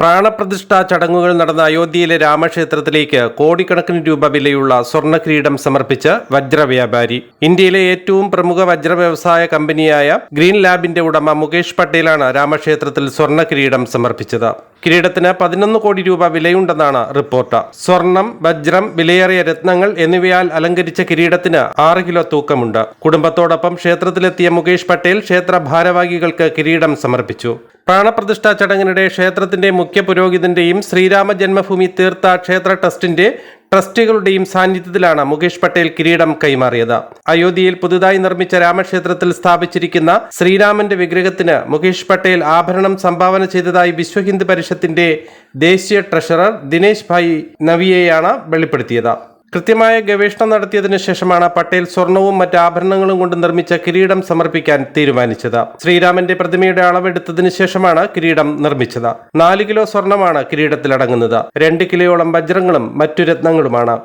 പ്രാണപ്രതിഷ്ഠാ ചടങ്ങുകൾ നടന്ന അയോധ്യയിലെ രാമക്ഷേത്രത്തിലേക്ക് കോടിക്കണക്കിന് രൂപ വിലയുള്ള സ്വർണ കിരീടം സമർപ്പിച്ച് വജ്രവ്യാപാരി ഇന്ത്യയിലെ ഏറ്റവും പ്രമുഖ വജ്ര വ്യവസായ കമ്പനിയായ ഗ്രീൻ ലാബിന്റെ ഉടമ മുകേഷ് പട്ടേലാണ് രാമക്ഷേത്രത്തിൽ സ്വർണ കിരീടം സമർപ്പിച്ചത്. കിരീടത്തിന് പതിനൊന്ന് കോടി രൂപ വിലയുണ്ടെന്നാണ് റിപ്പോർട്ട്. സ്വർണം വജ്രം വിലയേറിയ രത്നങ്ങൾ എന്നിവയാൽ അലങ്കരിച്ച കിരീടത്തിന് ആറ് കിലോ തൂക്കമുണ്ട്. കുടുംബത്തോടൊപ്പം ക്ഷേത്രത്തിലെത്തിയ മുകേഷ് പട്ടേൽ ക്ഷേത്ര ഭാരവാഹികൾക്ക് കിരീടം സമർപ്പിച്ചു. പ്രാണപ്രതിഷ്ഠാ ചടങ്ങിനിടെ ക്ഷേത്രത്തിന്റെ മുഖ്യ പുരോഹിതന്റെയും ശ്രീരാമ ജന്മഭൂമി തീർത്ഥ ക്ഷേത്ര ട്രസ്റ്റിന്റെ ട്രസ്റ്റികളുടെയും സാന്നിധ്യത്തിലാണ് മുകേഷ് പട്ടേൽ കിരീടം കൈമാറിയത്. അയോധ്യയിൽ പുതുതായി നിർമ്മിച്ച രാമക്ഷേത്രത്തിൽ സ്ഥാപിച്ചിരിക്കുന്ന ശ്രീരാമന്റെ വിഗ്രഹത്തിന് മുകേഷ് പട്ടേൽ ആഭരണം സംഭാവന ചെയ്തതായി വിശ്വ ഹിന്ദു പരിഷത്തിന്റെ ദേശീയ ട്രഷറർ ദിനേശ് ഭായ് നവിയെയാണ് വെളിപ്പെടുത്തിയത്. കൃത്യമായ ഗവേഷണം നടത്തിയതിനു ശേഷമാണ് പട്ടേൽ സ്വർണവും മറ്റ് ആഭരണങ്ങളും കൊണ്ട് നിർമ്മിച്ച കിരീടം സമർപ്പിക്കാൻ തീരുമാനിച്ചത്. ശ്രീരാമന്റെ പ്രതിമയുടെ അളവെടുത്തതിനു ശേഷമാണ് കിരീടം നിർമ്മിച്ചത്. നാല് കിലോ സ്വർണമാണ് കിരീടത്തിലടങ്ങുന്നത്. രണ്ട് കിലോയോളം വജ്രങ്ങളും മറ്റു രത്നങ്ങളുമാണ്.